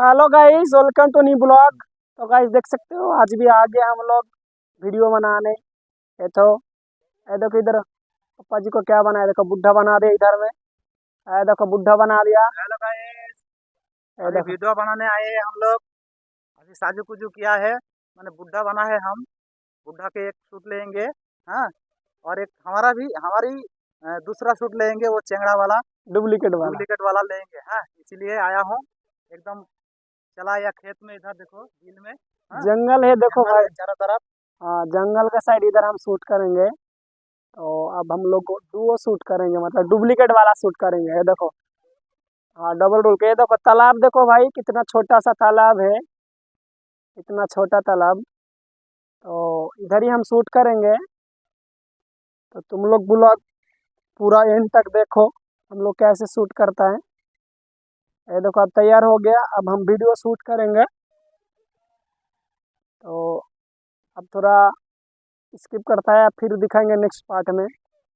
Hello guys welcome to new blog तो guys देख सकते हो आज भी आ गए हम लोग वीडियो बनाने। ये तो ये देखो इधर पप्पा जी को क्या बनाया? देखो बुढ़ा बना दिया इधर में। ये देखो बुढ़ा बना दिया। हेलो गाइस ये देखो। वीडियो बनाने आए हैं हम लोग। अभी साजू कुजू किया है। मैंने बुढ़ा बना है हम। बुढ़ा के एक सूट लेंगे हाँ। और एक हमारा भी हमारी दूसरा सूट लेंगे वो चेंगड़ा वाला। डुप्लीकेट वाला। डुप्लीकेट वाला लेंगे हाँ। इसीलिए आया हूँ। एकदम चला या खेत में इधर देखो झील में हाँ, जंगल है देखो भाई। चारों तरफ़। हाँ जंगल का साइड इधर हम शूट करेंगे। तो अब हम लोग डुओ शूट करेंगे मतलब डुप्लीकेट वाला शूट करेंगे ये देखो। हाँ डबल रोल के देखो तालाब देखो भाई कितना छोटा सा तालाब है। इतना छोटा तालाब। तो इधर ही हम शूट करेंगे। तो तुम लोग ब्लॉग पूरा एंड तक देखो हम लोग कैसे शूट करता है। ये देखो अब तैयार हो गया अब हम वीडियो शूट करेंगे तो अब थोड़ा স্কিপ করতে হয় ফির দেখাঙ্গে নেক্সট পার্ট মে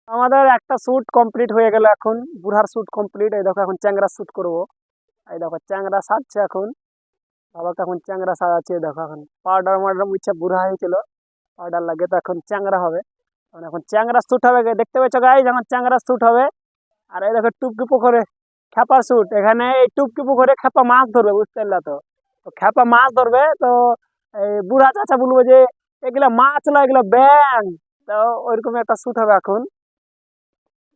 আমাদের একটা শ্যুট কমপ্লিট হয়ে গেল এখন বুড়ার শ্যুট কমপ্লিট এই দেখো এখন চ্যাংরা শ্যুট করবো এই দেখো চ্যাংরা সাজছে এখন বাবাকে এখন চ্যাংরা সাজাচ্ছে এই দেখো এখন পাউডার মাউডার মুছে বুড়া হয়েছিল পাউডার লাগে তো এখন চ্যাংরা হবে এখন এখন চ্যাংরা শ্যুট হবে দেখতে পাচ্ছ গাই যখন চ্যাংরা শ্যুট হবে আর এই দেখো টুপকি পুকুরে খেপার শ্যুট এখানে এই টুপকি পুকুরে খেপা মাছ ধরবে, বুঝতে পারলা তো? তো খেপা মাছ ধরবে, তো এই বুড়া চাচা বলব যে, এগুলা মাছ না, এগুলা ব্যাং তো ওইরকম একটা শ্যুট হবে এখন।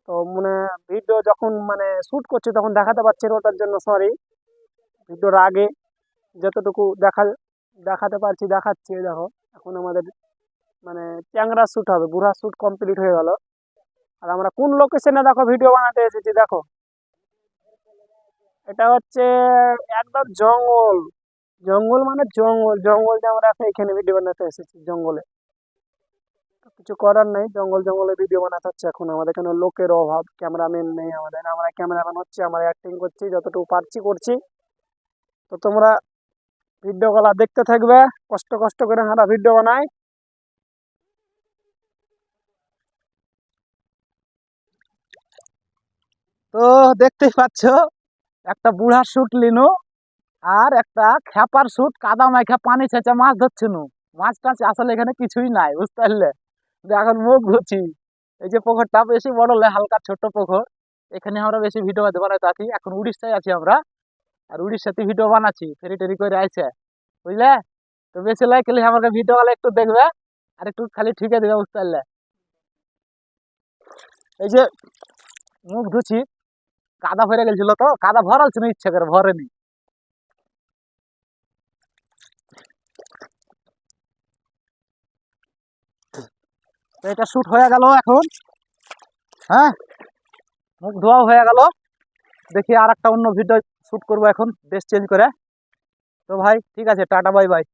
তো মানে ভিডিও যখন মানে শ্যুট করছি, তখন দেখাতে পারছি ওটার জন্য সরি ভিডিওর আগে যতটুকু দেখা, দেখাতে পারছি, দেখাচ্ছি দেখো, এখন আমাদের মানে চ্যাংরা শ্যুট হবে, বুড়া শ্যুট কমপ্লিট হয়ে গেল। আর আমরা কোন লোকেশনে দেখো ভিডিও বানাতে এসেছি, দেখো। এটা হচ্ছে একদম জঙ্গল। জঙ্গল মানে জঙ্গল। জঙ্গল যে আমরা এখন ভিডিও বানাতে এসেছি, জঙ্গলে। কিছু করার নেই, জঙ্গল জঙ্গলে ভিডিও বানাতে হচ্ছে এখন। আমাদের এখানে লোকের অভাব, ক্যামেরাম্যান নেই আমাদের। আমরা ক্যামেরাম্যান হচ্ছে, আমরা অ্যাক্টিং করছি, যতটুকু পারছি করছি। তো তোমরা ভিডিওগুলা দেখতে থাকবে, কষ্ট কষ্ট করে আমরা ভিডিও বানাই। তো দেখতেই পাচ্ছ একটা বুড়ার শুট লিনু আর একটা খেপার শুট কাদা মাখা পানি ছেঁচে মাছ ধরছে নু মাছ টাছ আসলে এখানে কিছুই নাই, বুঝতে পারলে? এখন মুখ ধুচ্ছি এই যে পুকুরটা বেশি বড় নয় হালকা ছোট পুকুর। এখানে আমরা বেশি ভিডিও বানাতে থাকি এখন উড়িষ্যায় আছি আমরা। আর উড়িষ্যাতে ভিডিও বানাচ্ছি, ফেরি টেরি করে আইছে। বুঝলে? তো বেশি লাইক করলে আমাকে ভিডিও গুলো একটু দেখবে, আর একটু খালি ঠিকে দেবে, বুঝতে পারলে? এই যে মুখ ধুচ্ছি কাদা ভরে গেছিল তো, কাদা ভরাল ছিল, ইচ্ছে করে ভরেনি। এটা শুট হয়ে গেল এখন। হ্যাঁ? মুখ ধোয়া হয়ে গেল। দেখি আর একটা অন্য ভিডিও শুট করব এখন ড্রেস চেঞ্জ করে। তো ভাই, ঠিক আছে, টাটা বাই বাই